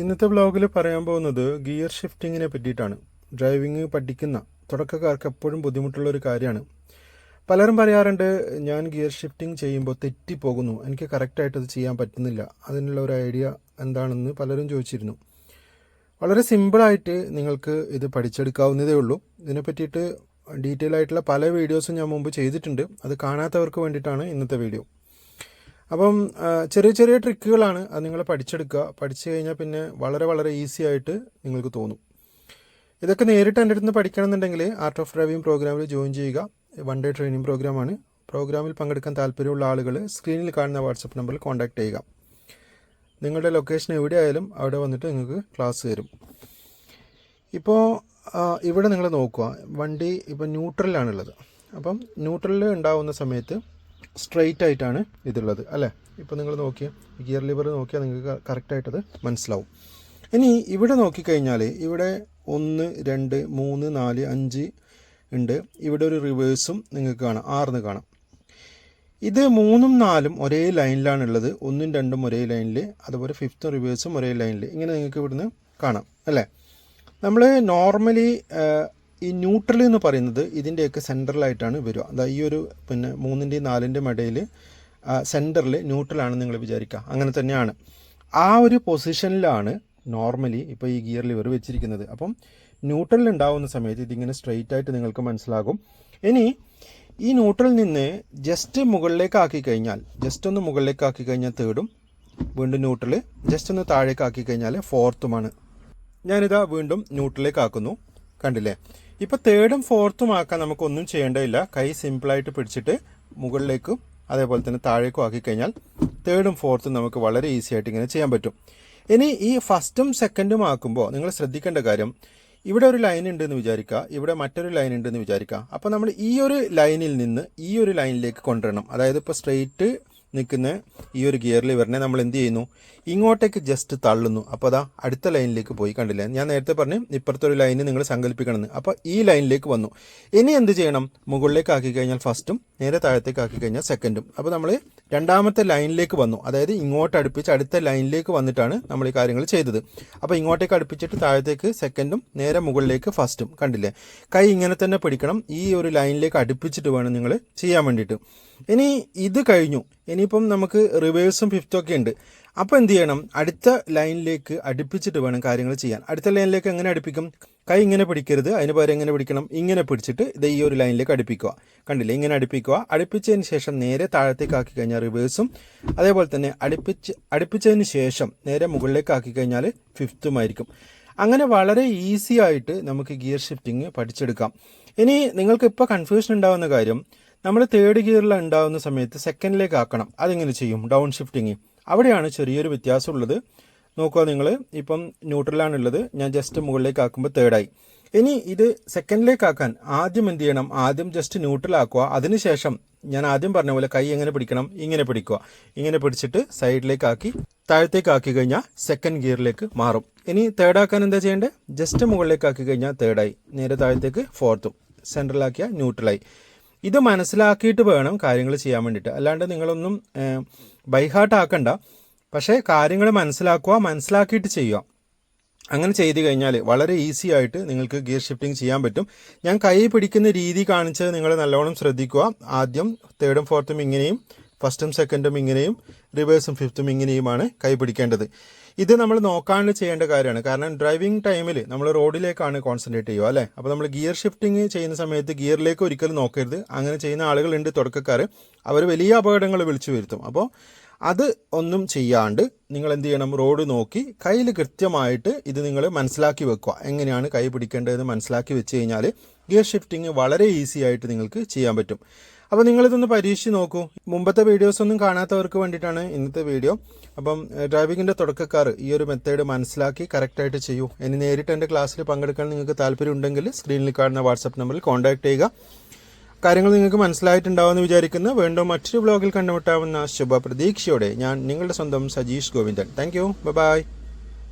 ഇന്നത്തെ ബ്ലോഗിൽ പറയാൻ പോകുന്നത് ഗിയർ ഷിഫ്റ്റിങ്ങിനെ പറ്റിയിട്ടാണ്. ഡ്രൈവിംഗ് പഠിക്കുന്ന തുടക്കക്കാർക്ക് എപ്പോഴും ബുദ്ധിമുട്ടുള്ള ഒരു കാര്യമാണ്. പലരും പറയാറുണ്ട് ഞാൻ ഗിയർ ഷിഫ്റ്റിംഗ് ചെയ്യുമ്പോൾ തെറ്റിപ്പോകുന്നു. എനിക്ക് കറക്റ്റായിട്ട് അത് ചെയ്യാൻ പറ്റുന്നില്ല. അതിനുള്ള ഒരു ഐഡിയ എന്താണെന്ന് പലരും ചോദിച്ചിരുന്നു. വളരെ സിമ്പിളായിട്ട് നിങ്ങൾക്ക് ഇത് പഠിച്ചെടുക്കാവുന്നതേ ഉള്ളൂ. ഇതിനെ പറ്റിയിട്ട് ഡീറ്റെയിൽ ആയിട്ടുള്ള പല വീഡിയോസും ഞാൻ മുമ്പ് ചെയ്തിട്ടുണ്ട്. അത് കാണാത്തവർക്ക് വേണ്ടിയിട്ടാണ് ഇന്നത്തെ വീഡിയോ. അപ്പം ചെറിയ ചെറിയ ട്രിക്കുകളാണ് അത് നിങ്ങൾ പഠിച്ചെടുക്കുക. പഠിച്ചു കഴിഞ്ഞാൽ പിന്നെ വളരെ വളരെ ഈസി ആയിട്ട് നിങ്ങൾക്ക് തോന്നും. ഇതൊക്കെ നേരിട്ട് എന്റെ അടുത്ത് നിന്ന് പഠിക്കണമെന്നുണ്ടെങ്കിൽ ആർട്ട് ഓഫ് ഡ്രൈവിംഗ് പ്രോഗ്രാമിൽ ജോയിൻ ചെയ്യുക. വൺ ഡേ ട്രെയിനിങ് പ്രോഗ്രാമാണ് പ്രോഗ്രാമിൽ പങ്കെടുക്കാൻ താല്പര്യമുള്ള ആളുകൾ സ്ക്രീനിൽ കാണുന്ന വാട്സപ്പ് നമ്പറിൽ കോൺടാക്ട് ചെയ്യുക. നിങ്ങളുടെ ലൊക്കേഷൻ എവിടെയായാലും അവിടെ വന്നിട്ട് നിങ്ങൾക്ക് ക്ലാസ് തരും. ഇപ്പോൾ ഇവിടെ നിങ്ങൾ നോക്കുക. വണ്ടി ഇപ്പോൾ ന്യൂട്രലിലാണുള്ളത് അപ്പം ന്യൂട്രലിൽ ഉണ്ടാവുന്ന സമയത്ത് സ്ട്രെയിറ്റ് ആയിട്ടാണ് ഇതുള്ളത് അല്ലേ? ഇപ്പോൾ നിങ്ങൾ നോക്കിയാൽ ഗിയർ ലിവർ നോക്കിയാൽ നിങ്ങൾക്ക് കറക്റ്റായിട്ടത് മനസ്സിലാവും. ഇനി ഇവിടെ നോക്കിക്കഴിഞ്ഞാൽ ഇവിടെ ഒന്ന് രണ്ട് മൂന്ന് നാല് അഞ്ച് ഉണ്ട്. ഇവിടെ ഒരു റിവേഴ്സും നിങ്ങൾക്ക് കാണാം ആറിന് കാണാം. ഇത് മൂന്നും നാലും ഒരേ ലൈനിലാണുള്ളത് ഒന്നും രണ്ടും ഒരേ ലൈനിൽ അതുപോലെ ഫിഫ്ത്തും റിവേഴ്സും ഒരേ ലൈനിൽ ഇങ്ങനെ നിങ്ങൾക്ക് ഇവിടുന്ന് കാണാം അല്ലേ? നമ്മൾ നോർമലി ഈ ന്യൂട്രൽ എന്ന് പറയുന്നത് ഇതിന്റെയൊക്കെ സെന്ററിലായിട്ടാണ് വരിക. അതാ ഈ ഒരു പിന്നെ മൂന്നിന്റെയും നാലിന്റെയും ഇടയിൽ സെന്ററിൽ ന്യൂട്രലാണെന്ന് നിങ്ങൾ വിചാരിക്കുക. അങ്ങനെ തന്നെയാണ്. ആ ഒരു പൊസിഷനിലാണ് നോർമലി ഇപ്പോൾ ഈ ഗിയർ ലിവർ വെച്ചിരിക്കുന്നത്. അപ്പം ന്യൂട്രലിൽ ഉണ്ടാവുന്ന സമയത്ത് ഇതിങ്ങനെ സ്ട്രെയിറ്റ് ആയിട്ട് നിങ്ങൾക്ക് മനസ്സിലാകും. ഇനി ഈ ന്യൂട്രലിൽ നിന്ന് ജസ്റ്റ് മുകളിലേക്കാക്കി കഴിഞ്ഞാൽ ജസ്റ്റ് ഒന്ന് മുകളിലേക്കാക്കി കഴിഞ്ഞാൽ തേർഡും വീണ്ടും ന്യൂട്രൽ ജസ്റ്റ് ഒന്ന് താഴേക്ക് ആക്കി കഴിഞ്ഞാൽ ഫോർത്തുമാണ് ഞാനിതാ വീണ്ടും ന്യൂട്രലിലേക്ക് ആക്കുന്നു. കണ്ടില്ലേ? ഇപ്പൊ തേർഡും ഫോർത്തും ആക്കാൻ നമുക്ക് ഒന്നും ചെയ്യേണ്ടതില്ല. കൈ സിമ്പിളായിട്ട് പിടിച്ചിട്ട് മുകളിലേക്കും അതേപോലെ തന്നെ താഴേക്കും ആക്കി കഴിഞ്ഞാൽ തേർഡും ഫോർത്തും നമുക്ക് വളരെ ഈസി ആയിട്ട് ഇങ്ങനെ ചെയ്യാൻ പറ്റും. ഇനി ഈ ഫസ്റ്റും സെക്കൻഡും ആക്കുമ്പോൾ നിങ്ങൾ ശ്രദ്ധിക്കേണ്ട കാര്യം ഇവിടെ ഒരു ലൈൻ ഉണ്ട് എന്ന് വിചാരിക്കുക ഇവിടെ മറ്റൊരു ലൈൻ ഉണ്ടെന്ന് വിചാരിക്കുക. അപ്പോൾ നമ്മൾ ഈ ഒരു ലൈനിൽ നിന്ന് ഈ ഒരു ലൈനിലേക്ക് കൊണ്ടുവരണം. അതായത് ഇപ്പോൾ സ്ട്രെയിറ്റ് നിൽക്കുന്ന ഈ ഒരു ഗിയറിൽ വരണേ നമ്മൾ എന്ത് ചെയ്യുന്നു? ഇങ്ങോട്ടേക്ക് ജസ്റ്റ് തള്ളുന്നു. അപ്പോൾ അതാ അടുത്ത ലൈനിലേക്ക് പോയി കണ്ടില്ല? ഞാൻ നേരത്തെ പറഞ്ഞു ഇപ്പുറത്തെ ഒരു ലൈന് നിങ്ങൾ സങ്കല്പിക്കണമെന്ന് അപ്പോൾ ഈ ലൈനിലേക്ക് വന്നു. ഇനി എന്ത് ചെയ്യണം? മുകളിലേക്ക് ആക്കി കഴിഞ്ഞാൽ ഫസ്റ്റും നേരെ താഴത്തേക്ക് ആക്കി കഴിഞ്ഞാൽ സെക്കൻഡും അപ്പോൾ നമ്മൾ രണ്ടാമത്തെ ലൈനിലേക്ക് വന്നു. അതായത് ഇങ്ങോട്ട് അടുപ്പിച്ച് അടുത്ത ലൈനിലേക്ക് വന്നിട്ടാണ് നമ്മൾ ഈ കാര്യങ്ങൾ ചെയ്തത്. അപ്പോൾ ഇങ്ങോട്ടേക്ക് അടുപ്പിച്ചിട്ട് താഴത്തേക്ക് സെക്കൻഡും നേരെ മുകളിലേക്ക് ഫസ്റ്റും കണ്ടില്ലേ? കൈ ഇങ്ങനെ തന്നെ പിടിക്കണം. ഈ ഒരു ലൈനിലേക്ക് അടുപ്പിച്ചിട്ട് വേണം നിങ്ങൾ ചെയ്യാൻ വേണ്ടിയിട്ട്. ഇനി ഇത് കഴിഞ്ഞു. ഇനിയിപ്പം നമുക്ക് റിവേഴ്സും ഫിഫ്ത്തും ഒക്കെ ഉണ്ട്. അപ്പോൾ എന്ത് ചെയ്യണം? അടുത്ത ലൈനിലേക്ക് അടുപ്പിച്ചിട്ട് വേണം കാര്യങ്ങൾ ചെയ്യാൻ. അടുത്ത ലൈനിലേക്ക് എങ്ങനെ അടുപ്പിക്കും? കൈ ഇങ്ങനെ പിടിക്കരുത്. അതിന് പകരം എങ്ങനെ പിടിക്കണം? ഇങ്ങനെ പിടിച്ചിട്ട് ഇത് ഈ ഒരു ലൈനിലേക്ക് അടുപ്പിക്കുക. കണ്ടില്ലേ? ഇങ്ങനെ അടുപ്പിക്കുക. അടുപ്പിച്ചതിന് ശേഷം നേരെ താഴത്തേക്ക് ആക്കി കഴിഞ്ഞാൽ റിവേഴ്സും. അതേപോലെ തന്നെ അടുപ്പിച്ച് അടുപ്പിച്ചതിന് ശേഷം നേരെ മുകളിലേക്ക് ആക്കി കഴിഞ്ഞാൽ ഫിഫ്ത്തും ആയിരിക്കും. അങ്ങനെ വളരെ ഈസി ആയിട്ട് നമുക്ക് ഗിയർ ഷിഫ്റ്റിംഗ് പഠിച്ചെടുക്കാം. ഇനി നിങ്ങൾക്ക് ഇപ്പോൾ കൺഫ്യൂഷൻ ഉണ്ടാകുന്ന കാര്യം നമ്മൾ തേർഡ് ഗിയറിൽ ഉണ്ടാകുന്ന സമയത്ത് സെക്കൻഡിലേക്ക് ആക്കണം. അതെങ്ങനെ ചെയ്യും? ഡൗൺ ഷിഫ്റ്റിംഗ് അവിടെയാണ് ചെറിയൊരു വ്യത്യാസമുള്ളത്. നോക്കുക നിങ്ങൾ ഇപ്പം ന്യൂട്രലാണുള്ളത്. ഞാൻ ജസ്റ്റ് മുകളിലേക്ക് ആക്കുമ്പോൾ തേർഡായി ഇനി ഇത് സെക്കൻഡിലേക്ക് ആക്കാൻ ആദ്യം എന്ത് ചെയ്യണം? ആദ്യം ജസ്റ്റ് ന്യൂട്രൽ ആക്കുക. അതിനുശേഷം ഞാൻ ആദ്യം പറഞ്ഞ പോലെ കൈ എങ്ങനെ പിടിക്കണം? ഇങ്ങനെ പിടിക്കുക. ഇങ്ങനെ പിടിച്ചിട്ട് സൈഡിലേക്ക് ആക്കി താഴത്തേക്ക് ആക്കി കഴിഞ്ഞാൽ സെക്കൻഡ് ഗിയറിലേക്ക് മാറും. ഇനി തേർഡ് ആക്കാൻ എന്താ ചെയ്യേണ്ടത് ജസ്റ്റ് മുകളിലേക്ക് ആക്കി കഴിഞ്ഞാൽ തേർഡായി നേരെ താഴത്തേക്ക് ഫോർത്തും സെൻട്രലാക്കിയാൽ ന്യൂട്രലായി ഇത് മനസ്സിലാക്കിയിട്ട് വേണം കാര്യങ്ങൾ ചെയ്യാൻ വേണ്ടിയിട്ട്. അല്ലാണ്ട് നിങ്ങളൊന്നും ബൈഹാർട്ട് ആക്കണ്ട പക്ഷേ കാര്യങ്ങൾ മനസ്സിലാക്കുക മനസ്സിലാക്കിയിട്ട് ചെയ്യുക. അങ്ങനെ ചെയ്തു കഴിഞ്ഞാൽ വളരെ ഈസി ആയിട്ട് നിങ്ങൾക്ക് ഗിയർ ഷിഫ്റ്റിംഗ് ചെയ്യാൻ പറ്റും. ഞാൻ കൈ പിടിക്കുന്ന രീതി കാണിച്ചത് നിങ്ങൾ നല്ലോണം ശ്രദ്ധിക്കുക. ആദ്യം തേർഡും ഫോർത്തും ഇങ്ങനെയും ഫസ്റ്റും സെക്കൻഡും ഇങ്ങനെയും റിവേഴ്സും ഫിഫ്ത്തും ഇങ്ങനെയുമാണ് കൈ പിടിക്കേണ്ടത്. ഇത് നമ്മൾ നോക്കാണ്ട് ചെയ്യേണ്ട കാര്യമാണ്. കാരണം ഡ്രൈവിംഗ് ടൈമിൽ നമ്മൾ റോഡിലേക്കാണ് കോൺസെൻട്രേറ്റ് ചെയ്യുക അല്ലേ? അപ്പോൾ നമ്മൾ ഗിയർ ഷിഫ്റ്റിംഗ് ചെയ്യുന്ന സമയത്ത് ഗിയറിലേക്ക് ഒരിക്കലും നോക്കരുത്. അങ്ങനെ ചെയ്യുന്ന ആളുകളുണ്ട് തുടക്കക്കാർ അവർ വലിയ അപകടങ്ങൾ വിളിച്ചു വരുത്തും. അപ്പോൾ അത് ഒന്നും ചെയ്യാണ്ട് നിങ്ങൾ എന്ത് ചെയ്യണം? റോഡ് നോക്കി കയ്യിൽ കൃത്യമായിട്ട് ഇത് നിങ്ങൾ മനസ്സിലാക്കി വെക്കുക. എങ്ങനെയാണ് കൈ പിടിക്കേണ്ടതെന്ന് മനസ്സിലാക്കി വെച്ച് കഴിഞ്ഞാൽ ഗിയർ ഷിഫ്റ്റിംഗ് വളരെ ഈസി ആയിട്ട് നിങ്ങൾക്ക് ചെയ്യാൻ പറ്റും. അപ്പോൾ നിങ്ങളിതൊന്ന് പരീക്ഷിച്ച് നോക്കൂ. മുമ്പത്തെ വീഡിയോസ് ഒന്നും കാണാത്തവർക്ക് വേണ്ടിയിട്ടാണ് ഇന്നത്തെ വീഡിയോ അപ്പം ഡ്രൈവിങ്ങിന്റെ തുടക്കക്കാർ ഈ ഒരു മെത്തേഡ് മനസ്സിലാക്കി കറക്റ്റായിട്ട് ചെയ്യൂ. ഇനി നേരിട്ട് എന്റെ ക്ലാസ്സിൽ പങ്കെടുക്കാൻ നിങ്ങൾക്ക് താല്പര്യം ഉണ്ടെങ്കിൽ സ്ക്രീനിൽ കാണുന്ന വാട്സപ്പ് നമ്പറിൽ കോൺടാക്ട് ചെയ്യുക. കാര്യങ്ങൾ നിങ്ങൾക്ക് മനസ്സിലായിട്ടുണ്ടാവുമെന്ന് വിചാരിക്കുന്നു. വീണ്ടും മറ്റൊരു ബ്ലോഗിൽ കണ്ടുമുട്ടാവുന്ന ശുഭപ്രതീക്ഷയോടെ ഞാൻ നിങ്ങളുടെ സ്വന്തം Sajeesh Govindan. Thank you bye